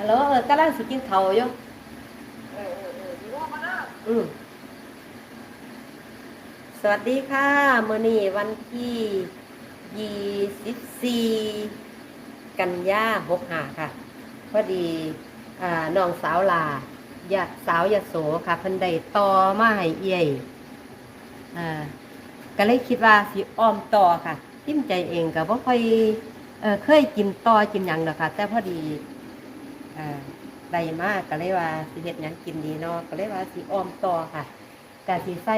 ฮัลโหลเออกำลังสิกินข้าวอยู่เออเออเออดีว่ามาเด้ออืมสวัสดีค่ะมื้อนี้วันที่24กันยา65ค่ะ พอดีอ่าน้องสาวลายะสาวยะโสค่ะเพิ่นได้ต่อมาให้เอี่ยอ่าก็เลยคิดว่าสิอ้อมต่อค่ะทิ่มใจเองก็บ่ค่อยเอ่อเคยกินต่อกินหยังดอกค่ะ แต่พอดี อ่าได้มากก็เลยว่าสิเฮ็ดหยังกินดีเนาะก็เลยว่าสิออมต่อค่ะก็สิใส่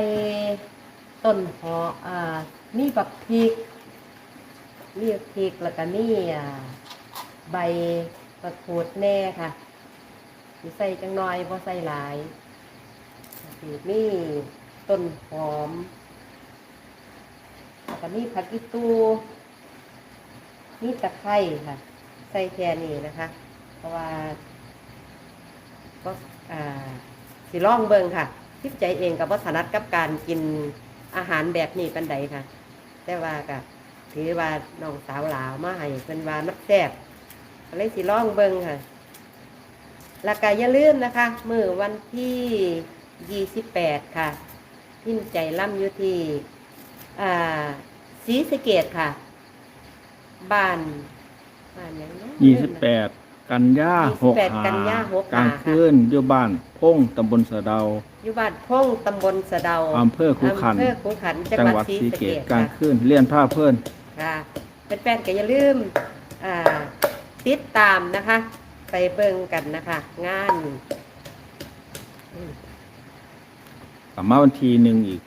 ต้นหออ่ามีบักพริกมีบักพริกแล้วก็มีอ่าใบมะกรูดแน่ค่ะสิใส่จังน้อยพอใส่หลายสิมีต้นหอมแล้วก็มีผักอีตูมีตะไคร้ค่ะ ใส่แค่นี้นะคะ เพราะว่าก็สิล่องเบิงค่ะทิพใจเองกับว่าถนัดกับการกินอาหารแบบนี้ปนใดค่ะ แต่ว่าก็ถือว่าน้องสาวหลาวมาให้เป็นว่านักแซ่บก็เลยสิล่องเบิงค่ะแล้วก็อย่าลืมนะคะมือวันที่ 28 ค่ะพิมพ์ใจล่ำอยู่ที่สีสเกดค่ะ บ้านบ้านยังนาะยี่สิบแปด กันยาหก28กันยาหกกลางหาคืนอยู่บ้านพงตำบลสะเดาอยู่บ้านพงตำบลสะเดาอำเภอคูขันอำเภอคูขันจังจังหหวัวัดดศรีศรีสะเกเกตดกลางค่ะคืนเลียนผ้าเพื่อนค่ะเป็นแฟนๆก็อย่าลืมอ่าติดตามนะคะ ไปเบิ่งกันนะคะ งานอืมกลับมาวันทีหนึ่งอีก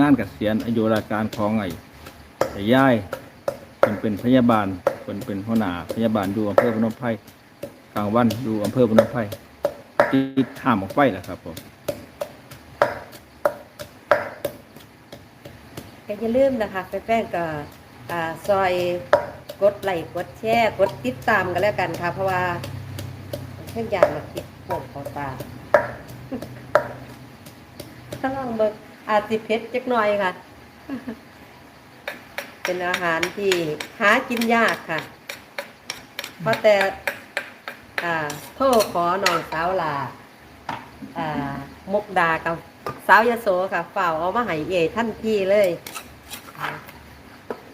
งานเกษียณอายุราชการของไอ้ไอ้ย่ายเป็นเป็นพยาบาลเป็นเป็นหัวหน้าพยาบาลอยู่อำเภอพนมไพร กลางวันอยู่อำเภอพนมไพรติดห้ามออกไปแหละครับผมก็อย่าลืมนะคะแฟนๆก็ซอยกดไลค์กดแชร์กดติดตามกันแล้วกันค่ะ เพราะว่าเช่นอย่างมาคิดโผล่ขอตาถ้าลองเบิกอาจสิเพชรจักหน่อยค่ะ เป็นอาหารที่หากินยากค่ะ เพราะแต่ อ่าโทษขอน้องสาวลาอ่ามุกดากับสาวยโสค่ะฝ่าวเอามาให้เอท่านพี่เลย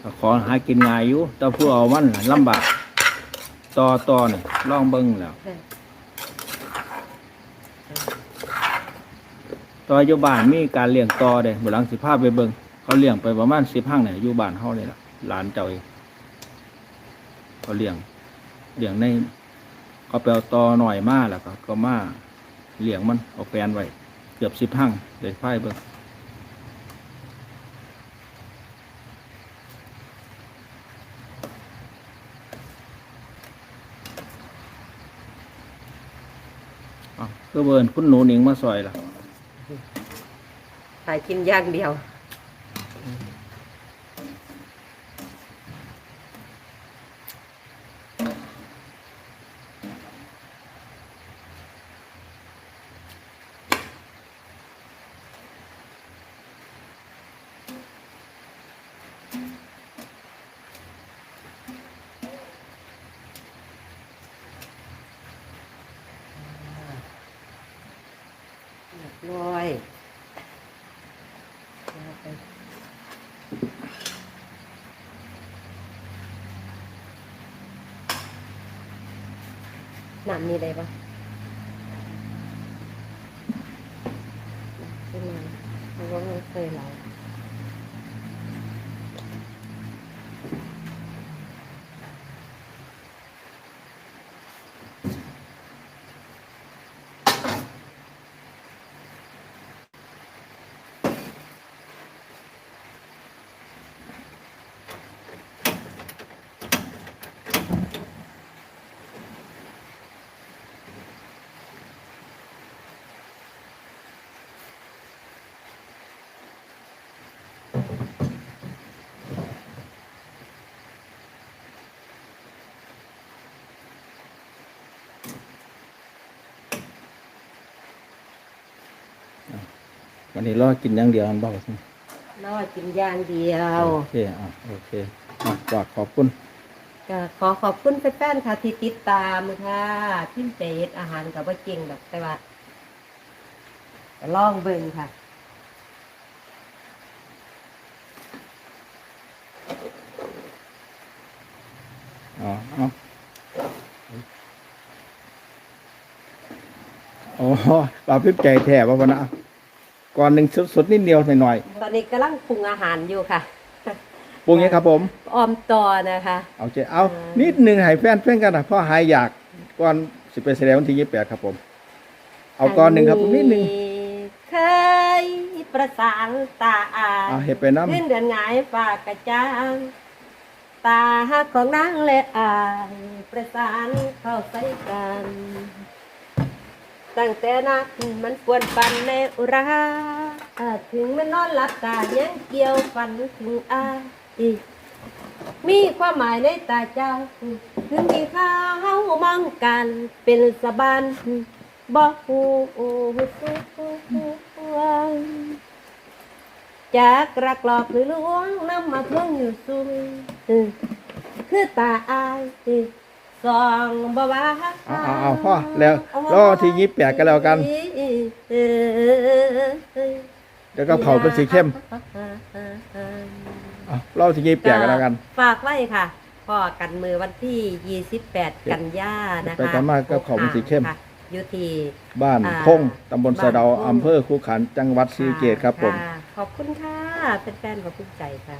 ก็ขอหากินง่ายอยู่แต่ผู้เอามันน่ะลำบากต่อต่อนี่ลองเบิ้งแล้วต่ออยู่บ้านมีการเลี้ยงต่อเด้บหลังสิพาไปเบิงเขาเลี้ยงไปประมาณสิบห้างเนี่ยอยู่บ้านเฮาเลยล่ะหลานเจ้าเองเขาเลี้ยงเลี้ยงใน เขาไปเอาต่อหน่อยมาแล้วก็ก็มาเหลี้ยงมันเอาแฟนไว้เกือบสิบห้างเลยพายเบิงอ้าวก็เบิร์นคุณหนูหนิงมาซอยล่ะ ถ่ายกินอย่างเดียว เร้อยเอาไปน้ำมีอะไรปะเป็นไงเพราะว่าไม่เคยเรา วันนี้รอกินอย่างเดียวมันบอกสินอกินอย่างเดียวโอเคอะโอเคอะฝากขอบคุณก็ขอขอบคุณแฟนๆค่ะที่ติดตามค่ะพิมพ์เจดอาหารกับว่าเก่งแบบแต่ว่าก็ลองเบิ่งค่ะอ๋อเอาโอ้เราพิมพ์ใจแท้ว่าวันนะ ก่อนหนึ่งสดๆนิดเดียวหน่อยตอนนี้กำลังปรุงอาหารอยู่ค่ะๆปรุงนี้ครับผม ออมตอนะคะ เอาใจเอาอืม นิดหนึ่งให้แฟนเพื่อนกันนะเพราะหายอยากก่อนสิไปแสดงวันที่ยี่สิบแปดครับผม เอาก้อนหนึ่งครับผมนิดหนึ่งเคยประสานตาอาเอาเห็ดไปน้ขึ้นเดือนหงายฝากกระจางตาหักของนางและอาย ประสานเข้าใส่กัน ตั้งแต่นักมันปวนปันในอุราอาจถึงมันนอนหลับตายังเกี่ยวฝันถึงอาอีมีความหมายในตาเจ้า ถึงที่เขามองกันเป็นสะบานบอกหูจากรักหลอกหรือลวงนำมาเพิ่งอยู่ซุมคือตาอาย สองบ่ว่าำเอาเอาเอาพ่อแล้วรอที่ยี่สิบแปดกันแล้วกันเดี๋ยวก็เผาเป็นสีเข้มเอารอที่ยี่สิบแปดกันแล้วกัน ฝากไว้ค่ะพ่อกันมือวันที่ 28 กันยานะคะไปกันมากก็ขอบคุณสีเข้มค่ะอยู่ที่บ้านอ่าพงตำบลสะเดาบ้านพงอำเภอคูขันจังหวัดศรีสะเกตครับผมะขอบคุณค่ะแฟนๆขอบคุณใจค่ะ